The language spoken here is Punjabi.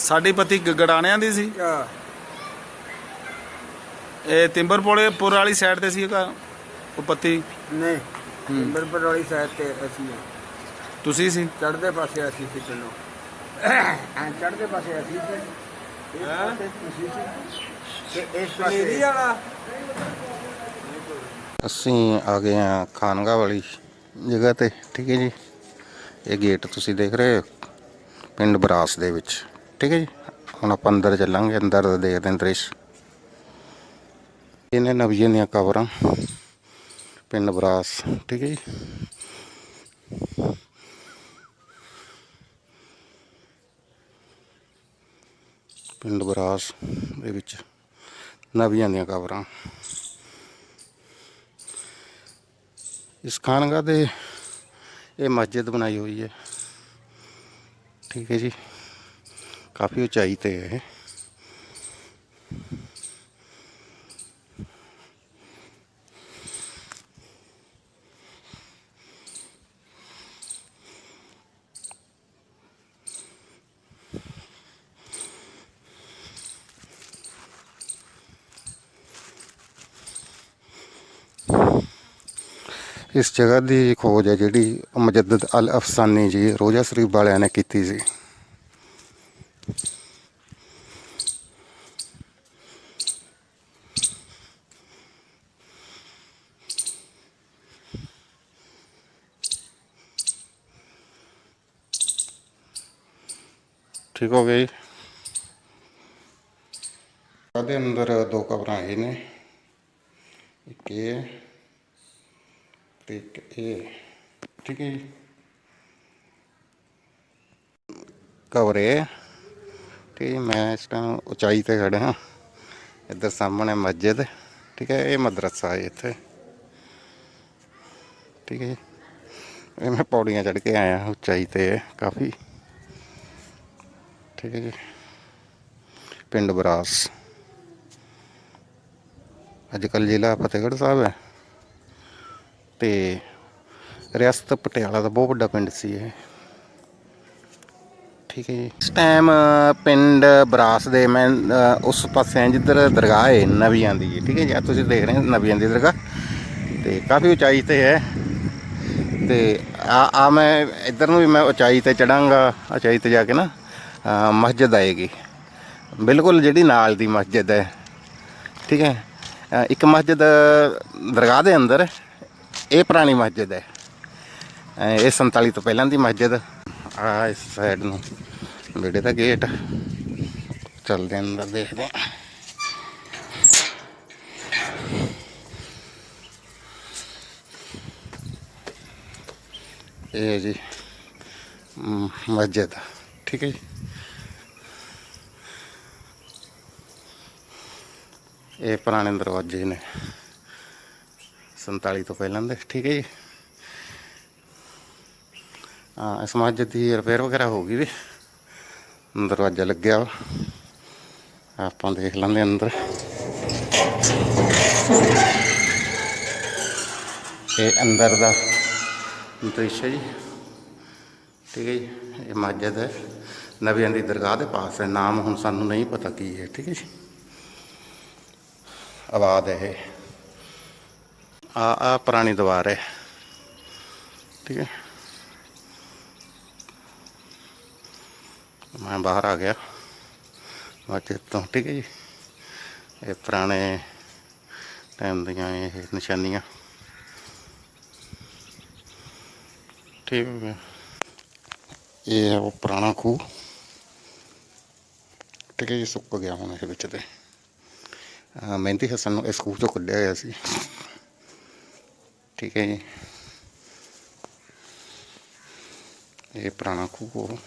ਸਾਡੀ ਪਤੀ ਗੜਾਣਿਆਂ ਦੀ ਸੀ। ਆ ਇਹ ਤਿੰਬਰਪੋਲੇ ਪੁਰ ਵਾਲੀ ਸਾਈਡ ਤੇ ਸੀ ਉਹਦਾ ਉਹ ਪਤੀ। ਨਹੀਂ ਬਿਲਕੁਲ ਵਾਲੀ ਸਾਈਡ ਤੇ ਅਸੀਂ ਤੁਸੀਂ ਸੀ? ਚੜ੍ਹਦੇ ਪਾਸੇ ਅਸੀਂ ਸੀ ਚਲੋ ਐ ਚੜ੍ਹਦੇ ਪਾਸੇ ਅਸੀਂ ਸੀ। ਇਸ ਪਾਸੇ ਤੁਸੀਂ ਸੀ। ਤੇ ਇਸ ਪਾਸੇ ਵਾਲਾ? ਅਸੀਂ ਆ ਗਏ ਆ ਖਾਨਗਾ ਵਾਲੀ ਜਗ੍ਹਾ ਤੇ ਠੀਕ ਹੈ ਜੀ। ਇਹ ਗੇਟ ਤੁਸੀਂ ਦੇਖ ਰਹੇ ਹੋ ਪਿੰਡ ਬਰਾਸ ਦੇ ਵਿੱਚ। ਠੀਕ ਹੈ ਜੀ ਹੁਣ ਆਪਾਂ ਅੰਦਰ ਚੱਲਾਂਗੇ, ਅੰਦਰ ਦਾ ਦੇਖਦੇ ਹਾਂ ਦ੍ਰਿਸ਼। ਇਹਨੇ ਨਵੀਆਂ ਦੀਆਂ ਕਵਰਾਂ ਪਿੰਡ ਬਰਾਸ, ਠੀਕ ਹੈ ਜੀ। ਪਿੰਡ ਬਰਾਸ ਦੇ ਵਿੱਚ ਨਵੀਆਂ ਦੀਆਂ ਕਵਰਾਂ ਇਸ ਖਾਨਗਾ ਦੇ ਇਹ ਮਸਜਿਦ ਬਣਾਈ ਹੋਈ ਹੈ। ਠੀਕ ਹੈ ਜੀ। ਕਾਫੀ ਉਚਾਈ ਤੇ ਹੈ ਇਸ ਜਗ੍ਹਾ ਦੀ ਖੋਜ ਹੈ ਜਿਹੜੀ ਮੁਜੱਦਦ ਅਲ ਅਫਸਾਨੀ ਜੀ ਰੋਜ਼ਾ ਸ਼ਰੀਫ ਵਾਲਿਆਂ ਨੇ ਕੀਤੀ ਸੀ। ਠੀਕ ਹੋ ਗਈ। ਉਹਦੇ ਅੰਦਰ ਦੋ ਕਬਰਾਂ ਇਹ ਨੇ। ਇੱਕ ਇਹ ਹੈ ਤੇ ਇੱਕ ਇਹ ਠੀਕ ਹੈ ਜੀ। ਕਵਰੇ ਤੇ ਮੈਂ ਇਸ ਟਾਈਮ ਉਚਾਈ ਤੇ ਖੜਾ ਹਾਂ। ਇੱਧਰ ਸਾਹਮਣੇ ਮਸਜਿਦ, ਠੀਕ ਹੈ, ਇਹ ਮਦਰਸਾ ਹੈ ਇੱਥੇ। ਠੀਕ ਹੈ ਜੀ। ਇਹ ਮੈਂ ਪੌੜੀਆਂ ਚੜ੍ਹ ਕੇ ਆਇਆ, ਉਚਾਈ ਤੇ ਹੈ ਕਾਫੀ। ਠੀਕ ਹੈ ਜੀ। ਪਿੰਡ ਬਰਾਸ। ਅੱਜ ਕੱਲ੍ਹ ਜ਼ਿਲ੍ਹਾ ਫਤਿਹਗੜ੍ਹ ਸਾਹਿਬ ਹੈ। ਤੇ ਰਿਆਸਤ ਪਟਿਆਲਾ ਦਾ ਬਹੁਤ ਵੱਡਾ ਪਿੰਡ ਸੀ ਇਹ। ਠੀਕ ਹੈ ਜੀ। ਇਸ ਟਾਈਮ ਪਿੰਡ ਬਰਾਸ ਦੇ ਮੈਂ ਉਸ ਪਾਸੇ ਜਿੱਧਰ ਦਰਗਾਹ ਹੈ, ਨਵੀਆਂ ਦੀ, ਠੀਕ ਹੈ ਜੀ। ਤੁਸੀਂ ਦੇਖ ਰਹੇ ਹੋ ਨਵੀਆਂ ਦੀ ਦਰਗਾਹ। ਤੇ ਕਾਫੀ ਉਚਾਈ ਤੇ ਹੈ। ਤੇ ਆ ਆ ਮੈਂ ਇੱਧਰ ਨੂੰ ਵੀ ਮੈਂ ਉਚਾਈ ਤੇ ਚੜਾਂਗਾ, ਉਚਾਈ ਤੇ ਜਾ ਕੇ ਨਾ ਮਸਜਿਦ ਆਏਗੀ। ਬਿਲਕੁਲ ਜਿਹੜੀ ਨਾਲ ਦੀ ਮਸਜਿਦ ਹੈ, ਠੀਕ ਹੈ। ਇੱਕ ਮਸਜਿਦ ਦਰਗਾਹ ਦੇ ਅੰਦਰ, ਇਹ ਪੁਰਾਣੀ ਮਸਜਿਦ ਹੈ। ਇਹ 47 ਤੋਂ ਪਹਿਲਾਂ ਦੀ ਮਸਜਿਦ। ਆ ਇਸ ਸਾਈਡ ਨੂੰ। ਬੇੜੇ ਦਾ ਗੇਟ ਚੱਲਦੇ ਅੰਦਰ, ਦੇਖਦੇ ਇਹ ਜੀ ਮਸਜਿਦ। ਠੀਕ ਹੈ ਜੀ। ਇਹ ਪੁਰਾਣੇ ਦਰਵਾਜ਼ੇ ਨੇ। 47 ਤੋਂ ਪਹਿਲਾਂ ਦੇ। ਠੀਕ ਹੈ ਜੀ। ਹਾਂ, ਇਸ ਮਸਜਿਦ ਦੀ ਰਿਪੇਅਰ ਵਗੈਰਾ ਹੋ ਗਈ ਵੀ। ਦਰਵਾਜ਼ਾ ਲੱਗਿਆ ਵਾ। ਆਪਾਂ ਦੇਖ ਲੈਂਦੇ ਅੰਦਰ। ਇਹ ਅੰਦਰ ਦਾ ਦ੍ਰਿਸ਼ ਹੈ ਜੀ। ਠੀਕ ਹੈ ਜੀ, ਇਹ ਮਸਜਿਦ ਹੈ। ਨਬੀਆਂ ਦੀ ਦਰਗਾਹ ਦੇ ਪਾਸ ਹੈ। ਨਾਮ ਹੁਣ ਸਾਨੂੰ ਨਹੀਂ ਪਤਾ ਕੀ ਹੈ, ਠੀਕ ਹੈ ਜੀ। ਆਬਾਦ ਹੈ ਇਹ। ਆ ਆ ਪੁਰਾਣੀ ਦੀਵਾਰ ਹੈ। ਠੀਕ ਹੈ। ਮੈਂ ਬਾਹਰ ਆ ਗਿਆ। ਮਸਜਿਦ ਤੋਂ ਠੀਕ ਹੈ ਜੀ ਇਹ ਪੁਰਾਣੇ ਟਾਈਮ ਦੀਆਂ ਇਹ ਨਿਸ਼ਾਨੀਆਂ। ਠੀਕ ਹੈ ਇਹ ਹੈ ਉਹ ਪੁਰਾਣਾ ਖੂਹ। ਠੀਕ ਹੈ ਜੀ ਸੁੱਕ ਗਿਆ ਹੁਣ ਇਹ ਵਿੱਚ ਤੇ। ਮਹਿੰਦੀ ਹਸਨ ਨੂੰ ਇਸ ਖੂਹ ਤੋਂ ਕੱਢਿਆ ਹੋਇਆ ਸੀ। ਠੀਕ ਹੈ ਜੀ। ਇਹ ਪੁਰਾਣਾ ਖੂਹ